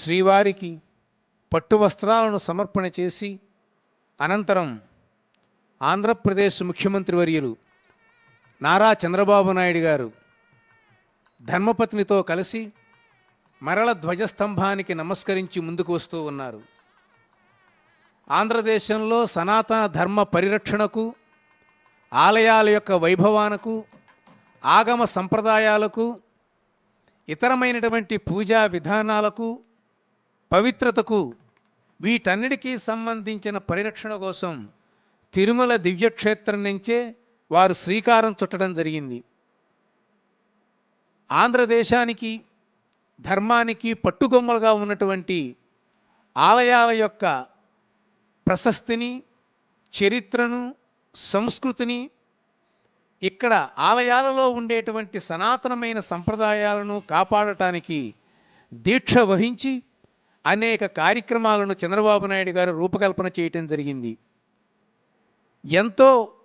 శ్రీవారికి పట్టు వస్త్రాలను సమర్పణ చేసి అనంతరం ఆంధ్రప్రదేశ్ ముఖ్యమంత్రి వర్యులు నారా చంద్రబాబు నాయుడు గారు ధర్మపత్నితో కలిసి మరల ధ్వజస్తంభానికి నమస్కరించి ముందుకు వస్తూ ఉన్నారు. ఆంధ్రదేశంలో సనాతన ధర్మ పరిరక్షణకు ఆలయాల యొక్క వైభవానకు ఆగమ సంప్రదాయాలకు ఇతరమైనటువంటి పూజా విధానాలకు పవిత్రతకు వీటన్నిటికీ సంబంధించిన పరిరక్షణ కోసం తిరుమల దివ్యక్షేత్రం నుంచే వారు శ్రీకారం చుట్టడం జరిగింది. ఆంధ్రదేశానికి ధర్మానికి పట్టుగొమ్మలుగా ఉన్నటువంటి ఆలయాల యొక్క ప్రశస్తిని చరిత్రను సంస్కృతిని ఇక్కడ ఆలయాలలో ఉండేటువంటి సనాతనమైన సంప్రదాయాలను కాపాడటానికి దీక్ష వహించి అనేక కార్యక్రమాలను చంద్రబాబు నాయుడు గారు రూపకల్పన చేయటం జరిగింది. ఎంతో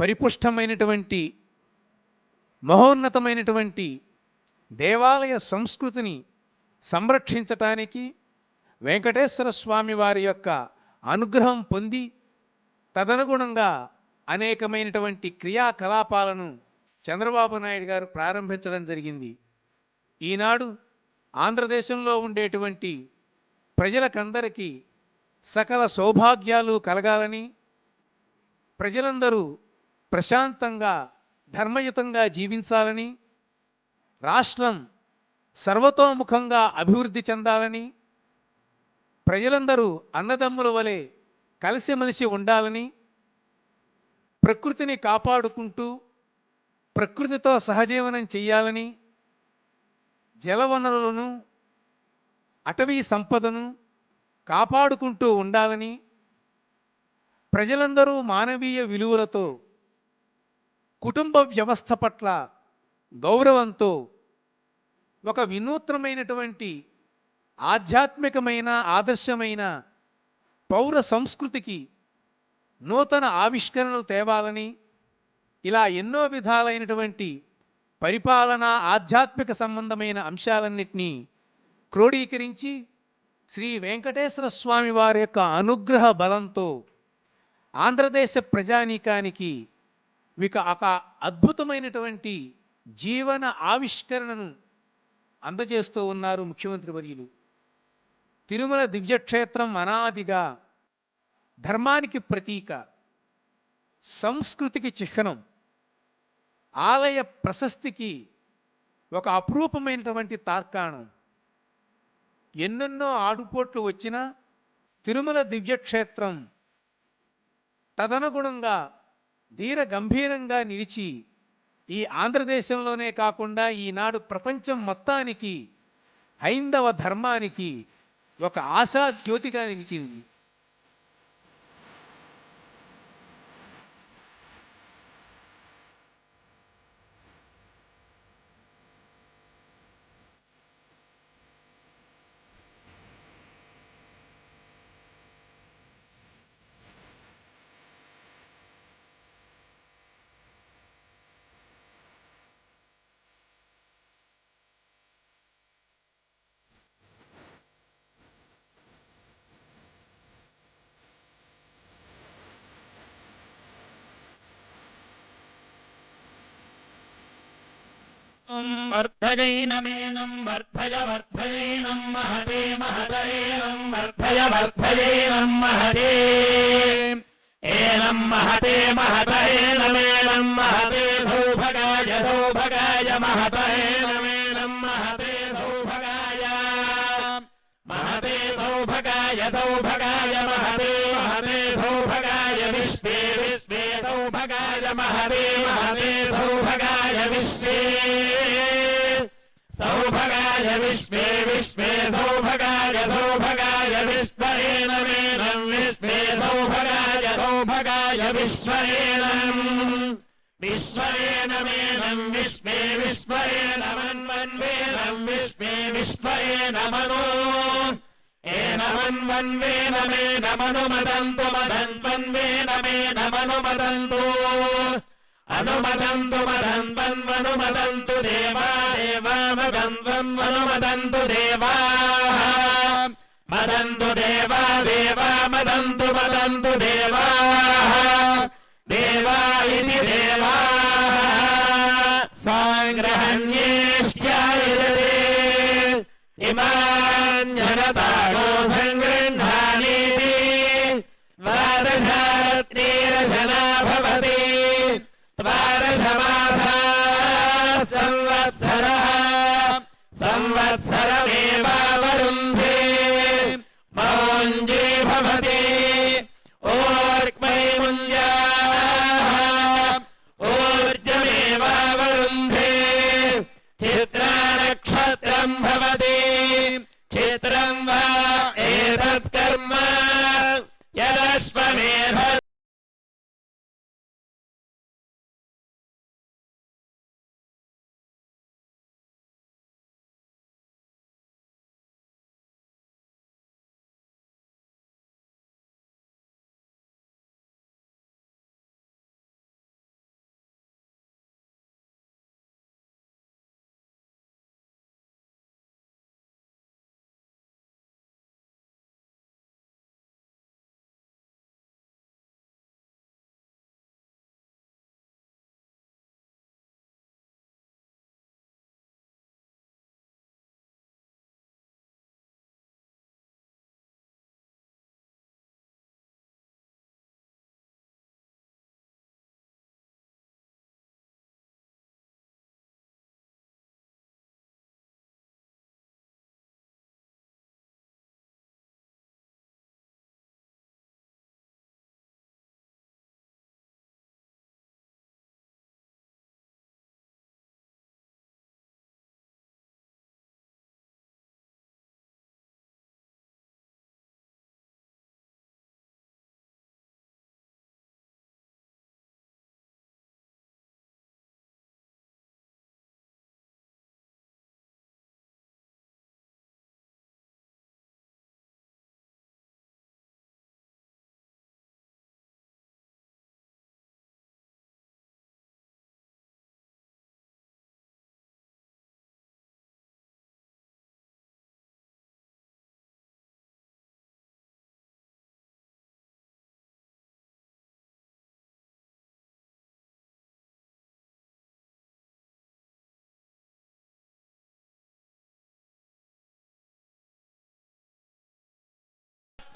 పరిపుష్టమైనటువంటి మహోన్నతమైనటువంటి దేవాలయ సంస్కృతిని సంరక్షించటానికి వెంకటేశ్వర స్వామి వారి యొక్క అనుగ్రహం పొంది తదనుగుణంగా అనేకమైనటువంటి క్రియాకలాపాలను చంద్రబాబు నాయుడు గారు ప్రారంభించడం జరిగింది. ఈనాడు ఆంధ్రదేశంలో ఉండేటువంటి ప్రజలకందరికీ సకల సౌభాగ్యాలు కలగాలని ప్రజలందరూ ప్రశాంతంగా ధర్మయుతంగా జీవించాలని రాష్ట్రం సర్వతోముఖంగా అభివృద్ధి చెందాలని ప్రజలందరూ అన్నదమ్ముల వలె కలిసిమెలిసి ఉండాలని ప్రకృతిని కాపాడుకుంటూ ప్రకృతితో సహజీవనం చేయాలని జలవనరులను అటవీ సంపదను కాపాడుకుంటూ ఉండాలని ప్రజలందరూ మానవీయ విలువలతో కుటుంబ వ్యవస్థ పట్ల గౌరవంతో ఒక వినూత్నమైనటువంటి ఆధ్యాత్మికమైన ఆదర్శమైన పౌర సంస్కృతికి నూతన ఆవిష్కరణలు తేవాలని ఇలా ఎన్నో విధాలైనటువంటి పరిపాలన ఆధ్యాత్మిక సంబంధమైన అంశాలన్నింటినీ క్రోడీకరించి శ్రీ వెంకటేశ్వర స్వామి వారి యొక్క అనుగ్రహ బలంతో ఆంధ్రదేశ ప్రజానీకానికి ఇక ఒక అద్భుతమైనటువంటి జీవన ఆవిష్కరణను అందజేస్తూ ఉన్నారు ముఖ్యమంత్రి వర్యులు. తిరుమల దివ్యక్షేత్రం అనాదిగా ధర్మానికి ప్రతీక సంస్కృతికి చిహ్నం ఆలయ ప్రశస్తికి ఒక అపురూపమైనటువంటి తార్కాణం. ఎన్నెన్నో ఆడుపోట్లు వచ్చినా తిరుమల దివ్యక్షేత్రం తదనుగుణంగా ధీర గంభీరంగా నిలిచి ఈ ఆంధ్రదేశంలోనే కాకుండా ఈనాడు ప్రపంచం మొత్తానికి హైందవ ధర్మానికి ఒక ఆశా జ్యోతిగా నిలిచింది. वर्धयैनमेनं वर्धय वर्धयैनं महते महतैनं वर्धय वर्धयैनं महते एनं महते महतैनमेनं महते सौभगाय सौभगाय महतैनमेनं महते सौभगाय महते सौभगाय सौभगाय महते महते सौभगाय विश्वे विश्वे सौभगाय महते महते सौभगाय विश्वे विश्वे सौभगाय सौभगाय वीश्वरेण मे विश्वे सौभगाय सौभगाय वीश्वरेण विश्वरेण मे विश्वे विश्वरेण न विश्वे विश्वरेणो एन मन् वन्वे मे नमनुमदन्तु मदन्तु मे नमनुमदन्तु अनुमदन्तु मदन्वन्वनुमदन्तु देवा देवामदन्वन्वनुमदन्तु देवाः, मदन्तु देवा देवा, मदन्तु मदन्तु देवाः देवा इति देवाः साङ्ग्रहण्येष्ट्यायते इमाञ्जनतागो सङ्गृह्णानीति द्वादशारत्नीरशना भवति। धा संवत्सरः संवत्सरमेवावरुन्धे। वरुन्धे भवति।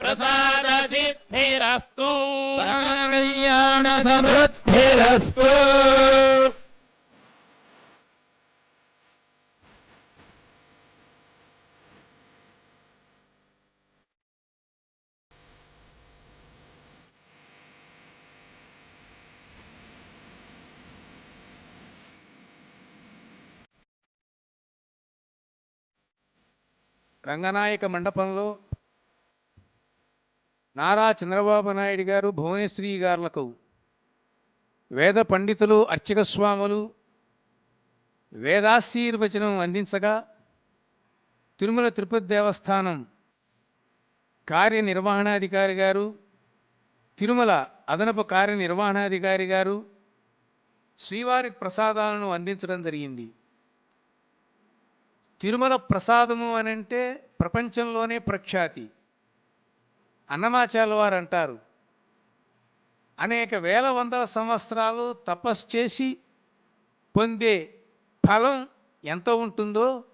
ప్రసాద సిద్ధిరస్తు కళ్యాణ సమృద్ధిరస్తు రంగనాయక మండపంలో నారా చంద్రబాబు నాయుడు గారు భువనేశ్వరి గారులకు వేద పండితులు అర్చక స్వాములు వేదాశీర్వచనం అందించగా తిరుమల తిరుపతి దేవస్థానం కార్యనిర్వహణాధికారి గారు తిరుమల అదనపు కార్యనిర్వహణాధికారి గారు శ్రీవారి ప్రసాదాలను అందించడం జరిగింది. తిరుమల ప్రసాదము అని అంటే ప్రపంచంలోనే ప్రఖ్యాతి. అన్నమాచార్య వారు అంటారు అనేక వేల వందల సంవత్సరాలు తపస్సు చేసి పొందే ఫలం ఎంత ఉంటుందో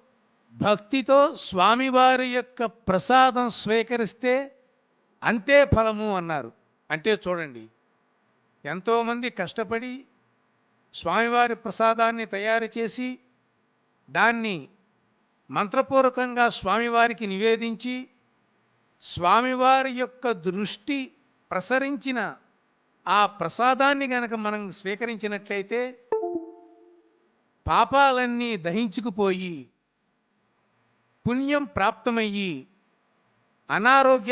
భక్తితో స్వామివారి యొక్క ప్రసాదం స్వీకరిస్తే అంతే ఫలము అన్నారు. అంటే చూడండి ఎంతోమంది కష్టపడి స్వామివారి ప్రసాదాన్ని తయారు చేసి దాన్ని మంత్రపూర్వకంగా స్వామివారికి నివేదించి స్వామివారి యొక్క దృష్టి ప్రసరించిన ఆ ప్రసాదాన్ని గనక మనం స్వీకరించినట్లయితే పాపాలన్నీ దహించుకుపోయి పుణ్యం ప్రాప్తమయ్యి అనారోగ్య